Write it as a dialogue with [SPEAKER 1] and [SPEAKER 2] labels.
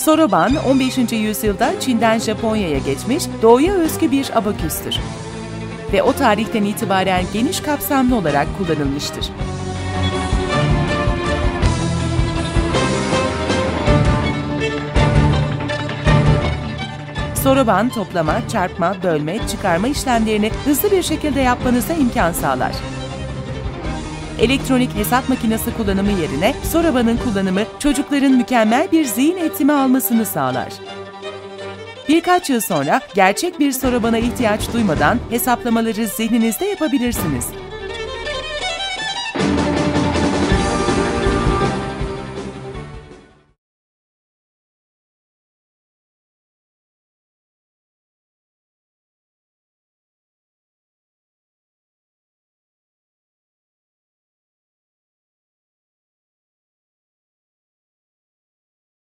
[SPEAKER 1] Soroban 15. yüzyılda Çin'den Japonya'ya geçmiş doğuya özgü bir abaküstür. Ve o tarihten itibaren geniş kapsamlı olarak kullanılmıştır. Soroban toplama, çarpma, bölme, çıkarma işlemlerini hızlı bir şekilde yapmanıza imkan sağlar. Elektronik hesap makinesi kullanımı yerine Soroban'ın kullanımı çocukların mükemmel bir zihin eğitimi almasını sağlar. Birkaç yıl sonra gerçek bir Soroban'a ihtiyaç duymadan hesaplamaları zihninizde yapabilirsiniz.